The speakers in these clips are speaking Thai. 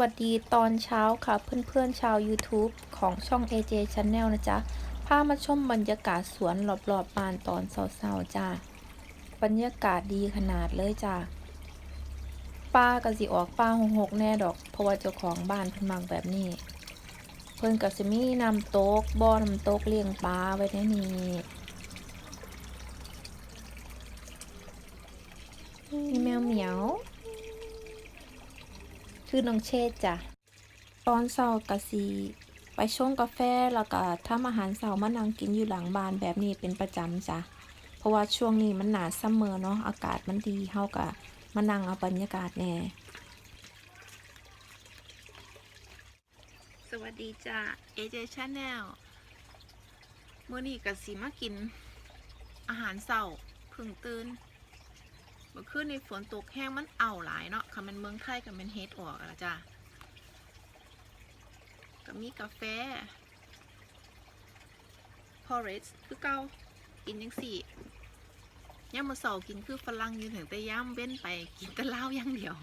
วัสดีตอนเช้าค่ะเพื่อนๆชาว YouTube ของช่อง AJ Channel นะจ๊ะพามาชมบรรยากาศสวนรอบๆบ้านตอนเช้าๆจ้าบรรยากาศดีขนาดเลยจ้าป้าก็สิออกป้าหกหกแน่ดอก เพราะว่าเจ้าของบ้านเพิ่นมักแบบนี้ เพิ่นก็สิมีน้ำตกบ่อน้ำตกเลี้ยงปลาไว้ในนี้มีแมวเหมียว ชื่อน้องเชษจ้ะตอนเช้ากะสีไปชงกาแฟแล้วก็ทำอาหารเช้ามานั่งกินอยู่หลังบ้านแบบนี้เป็นประจำจ้ะเพราะว่าช่วงนี้มันหนาซัมเมอร์เนาะอากาศมันดีเฮากะมานั่งเอาบรรยากาศแน่สวัสดีจ้า AJ Channel เมื่อนี้กับสีมากิน อาหารเช้าพึ่งตื่น เมื่อคืนในฝนตกแห้งมันเอาหลายเนาะค่ะมันเมืองไทยกับมันเฮดออกแล้วจ้าก็มีกาแฟ porridge คือเก่ากินยังสี่ย่ามมาสากินคือฝรั่งยู่ถึงแต่ย่ามเว้นไปกินแต่เหล้าอย่างเดียว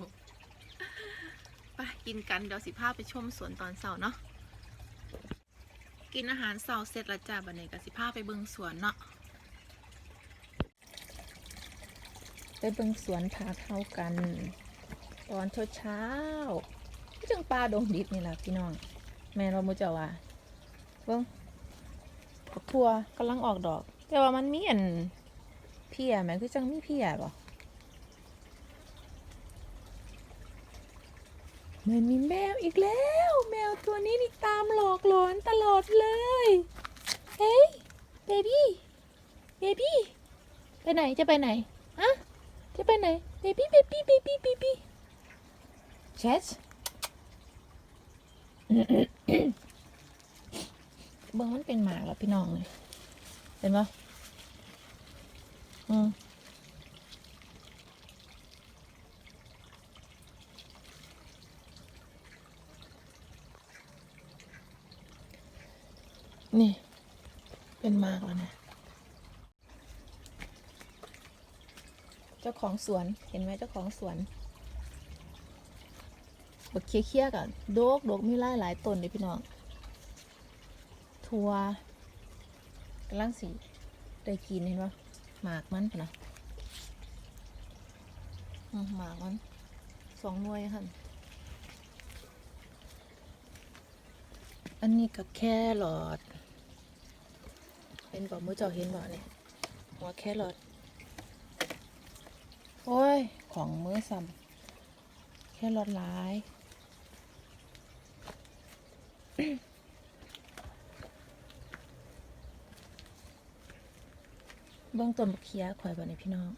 ไปกินกันเดี๋ยวสิพาไปชมสวนตอนเสาร์เนาะกินอาหารเสาร์เสร็จแล้วจ้าบันเนกสิพาไปเบิงสวนเนาะ ไปเบิ่งสวนผักเฮากัน ตอนเช้าๆจังปลาดงดิบนี่ล่ะพี่น้อง แม่เราโมเจ้าว่าเบิ่งผักทั่วกำลังออกดอก แต่ว่ามันมีอันเพียแม่คือจังมีเพียบ่มันมีแมวอีกแล้ว แมวตัวนี้นี่ตามหลอกหลอนตลอดเลย เฮ้ยเบบี้เบบี้ไปไหนจะไปไหนฮะจะ ไปไหนเบบี้เบบี้เบบี้เบบี้เชสเบิ้งมันเป็นหมากแล้วพี่น้องเลยเห็นปะอืมนี่ เป็นหมากแล้วนะ จ้าของสวนเห็นไหมเจ้าของสวนบักเคี้ยๆกันโดกโดกมีหลายหลายต้นเลยพี่น้องทัวกำลังสีได้กินเห็นปะหมากมันนะหมากมันสองหน่วยค่ะอันนี้ก็แค่หลอด เป็นบอกมือเจ้าเห็นบ่เนี่ยหัวแค่หลอด โอ้ย ของมือซ้ำแค่หลอดหลาย เบื้องต้นเคียข่อยบ่เนี่ยพี่น้อง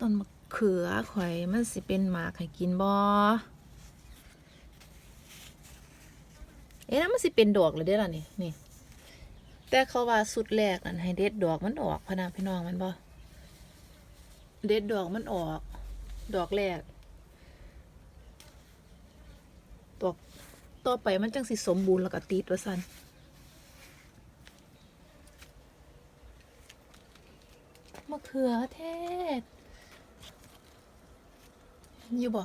ต้นมะเขือข่อยมันสิเป็นหมากให้กินบ่เอ๊ะแล้วมันสิเป็นดอกเลยเด้อล่ะนี่นี่ แต่เขาว่าสุดแรกนั่นให้เด็ดดอกมันออกพนะพี่น้องมันบ่เด็ดดอกมันออก ดอกแรกดอกต่อไปมันจังสิสมบูรณ์แล้วก็ติดว่าซั่นมะเขือเทศอยู่บ่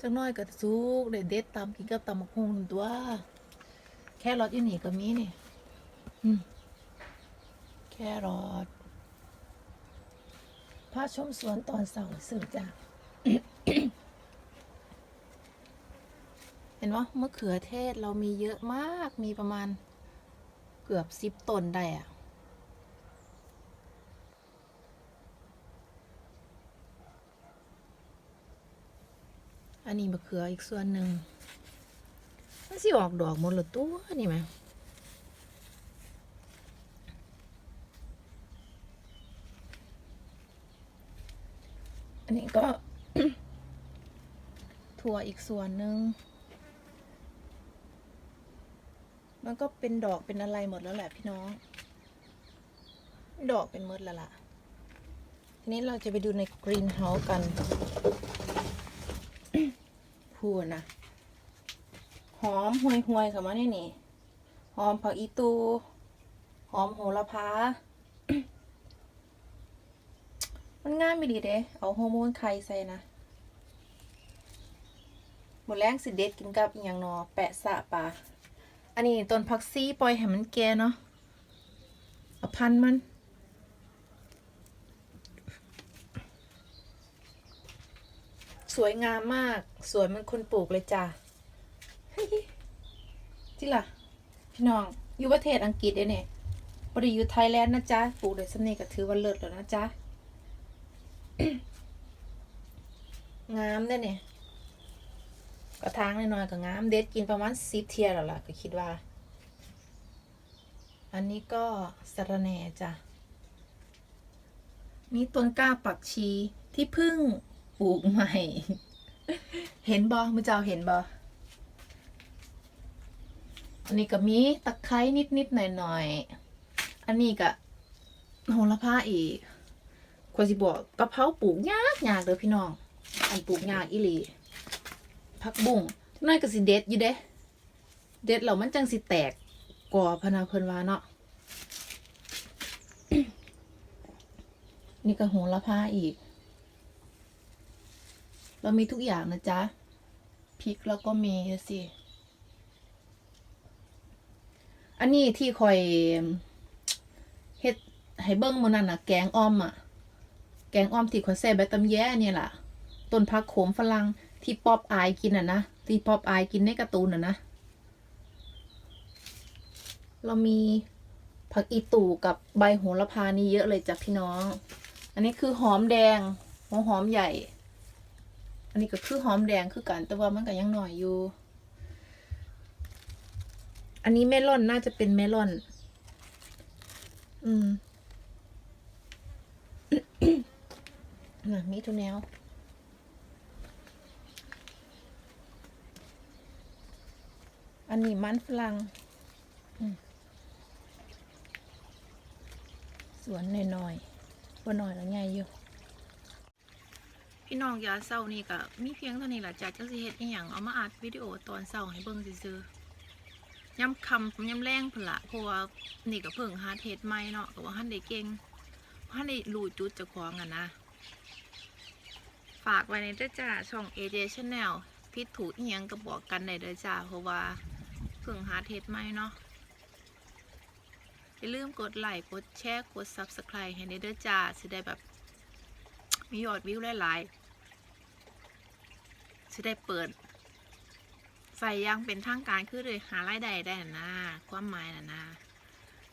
จังน้อยก็สุกเด็ดเด็ดตำกินกับตำมะฮุงตัว แค่รอทอยู่นี่ก็มีนี่ แครอทพาชมสวนตอนสาร์สื่อจ้ะเห็นว่ามะเขือเทศเรามีเยอะมากมีประมาณเกือบสิบต้นได้อะอันนี้มะเขืออีกส่วนหนึ่งมันสิออกดอกหมดเลยตัวนี่ไหม อันนี้ก็ ถั่วอีกส่วนหนึ่งมันก็เป็นดอกเป็นอะไรหมดแล้วแหละพี่น้อง ดอกเป็นมดแล้วล่ะ ทีนี้เราจะไปดูในกรีนเฮาส์กันพูดนะ หอมห่วยห่วยๆค่ะมานี่นี่ หอมผักอีตู หอมโหระพา มันง่ายไม่ดีเด้เอาฮอร์โมนไข่ใส่นะหมดแรงสิเด็ดกินกับอหย่างนอแปะสะปลาอันนี้ต้นพักซี่ปล่อยให้มันแก่เนาะเอาพันมันสวยงามมาก สวยมันคนปลูกเลยจ้ะเฮ้ยจิล่ะ พี่น้อง อยู่ประเทศอังกฤษเด้เนี่ยบริอยู่ไทยแลนด์นะจ๊ะ ปลูกได้สำเนีก็ถือว่าเลิศแล้วนะจ๊ะ งามได้เนี่ยกระถางน้อยๆก็งาม เด็ดกินประมาณสิบเทียแล้วล่ะก็คิดว่า อันนี้ก็สะระแหน่จ้ะมีต้นกล้าปักชีที่เพึ่งปลูกใหม่ เห็นบอมือเจ้าเห็นบออันนี้ก็มีตะไคร้นิดๆหน่อยๆ อันนี้ก็โหระพาอีก ควรสิบอกกะเพราปลูกยากยากเลยพี่น้อง อันปลูกยากอีหลีผักบุ้งน้อยก็สิเด็ดอยู่เด้ เด็ดแล้วมันจังสิแตกกว่าพนาเพิ่นว่าเนาะนี่ก็โหระพาอีก เรามีทุกอย่างนะจ๊ะพริกแล้วก็มีสิอันนี้ที่คอยเฮ็ดให้เบิ้งมื้อนั้นนะแกงอ้อมอะ แกงอ้อมที่คอยใส่ใบตำแย่เนี่ยล่ะ ต้นผักโขมฝรั่งที่ป๊อปอายกินอะนะ ที่ป๊อปอายกินในการ์ตูนอะนะ เรามีผักอีตู่กับใบโหระพานี่เยอะเลยจ้ะพี่น้อง อันนี้คือหอมแดงหัวหอมใหญ่ อันนี้ก็คือหอมแดงคือกันแต่ว่ามันก็ยังหน่อยอยู่ อันนี้เมลอนน่าจะเป็นเมลอน อืม นะมีทุกแนวอันนี้มันฝรั่งสวนหน่อยๆว่าหน่อยแล้วใหญ่อยู่ พี่น้องยาเศร้านี่ก็มีเพียงเท่านี้แหละจ้ะจักสิเฮ็ดอีหยังเอามาอัดวิดีโอตอนเศร้าให้เบิ่งซื่อๆย้ำคำย้ำแรงพุ่นละเพราะว่านี่ก็เพิ่งหาเทศใหม่เนาะก็ว่าหันได้เก่งหันได้รู้จุดจ้าของอะนะ ฝากไว้ในเด้อจ้าช่อง AJ Channel ผิดถูกอียงก็บอกกันได้เด้อจ้าเพราะว่าเพิ่งหาเทศใหม่เนาะอย่าลืมกดไลค์กดแชร์กด Subscribe ให้ในเด้อจ้าสิได้แบบมียอดวิวหลายๆจะได้เปิดใส่ยังเป็นทางการคือเลยหารายได้ได้นะความหมายนะนะ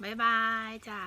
บ๊ายบายจ้า